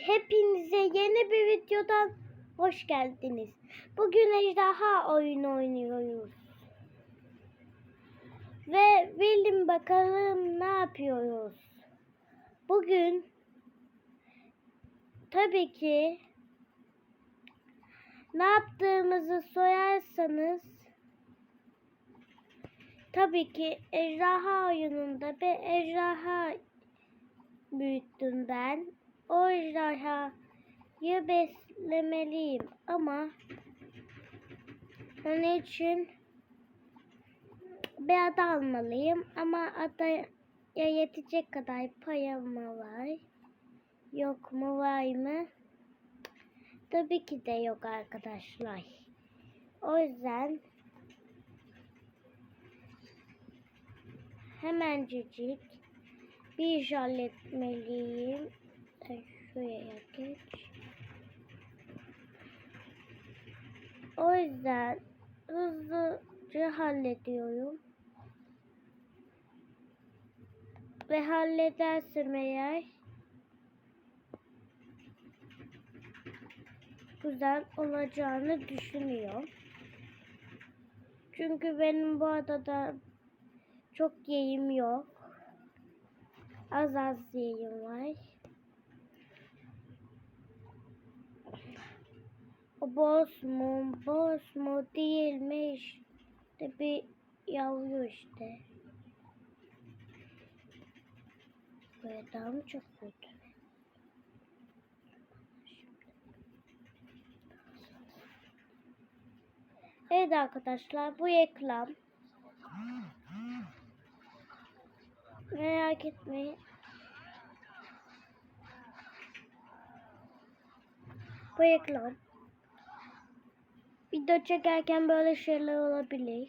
Hepinize yeni bir videodan hoş geldiniz. Bugün ejderha oyunu oynuyoruz. Ve bilin bakalım ne yapıyoruz. Bugün tabii ki ne yaptığımızı sorarsanız tabii ki ejderha oyununda bir ejderha büyüttüm ben. O ejderhayı beslemeliyim ama onun için bir ada almalıyım ama adaya yetecek kadar payım mı var? Yok mu var mı? Tabii ki de yok arkadaşlar. O yüzden hemencecik bir iş halletmeliyim. Sen şuraya geç. O yüzden hızlıca hallediyorum. Ve halledersem eğer güzel olacağını düşünüyorum. Çünkü benim bu adada çok yiyim yok. Az az yiyim var. Boss mu? Boss mu değilmiş. İşte bir yavru işte. Böyle daha mı çok kötü? Evet arkadaşlar bu reklam. Merak etmeyin. Bu reklam. Video çekerken böyle şeyler olabilir.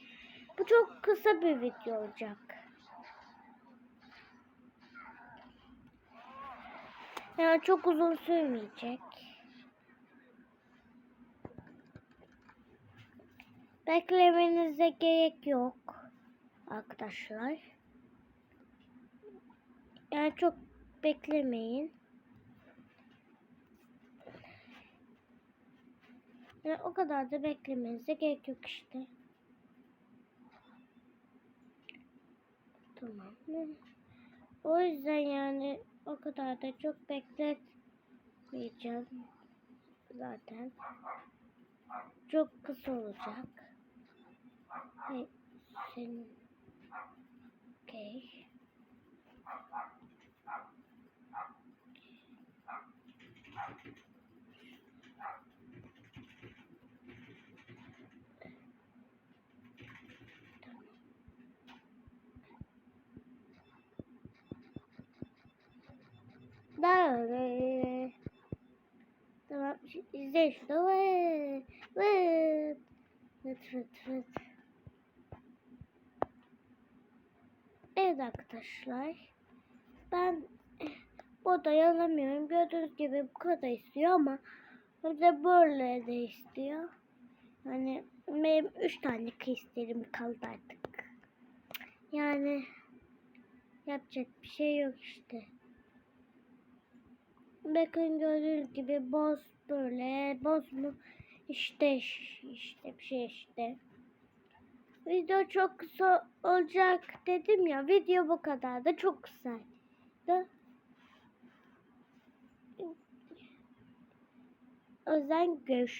Bu çok kısa bir video olacak. Yani çok uzun sürmeyecek. Beklemenize gerek yok arkadaşlar. Yani çok beklemeyin. Yani o kadar da beklemenize gerek yok işte. Tamam mı? O yüzden yani o kadar da çok bekletmeyeceğim zaten. Çok kısa olacak. Hey, senin okay. Böyle. Tamam. İzle şunu. Vıt. Vıt. Vıt. Evet arkadaşlar. Ben bu odayı alamıyorum. Gördüğünüz gibi bu kadar istiyor ama bir de böyle de istiyor. Yani benim üç tane kristalım kaldı artık. Yani yapacak bir şey yok işte. Bakın gördüğünüz gibi boz böyle boz mu işte işte bir şey işte. Video çok kısa olacak dedim ya video bu kadar da çok kısaydı. O yüzden görüş.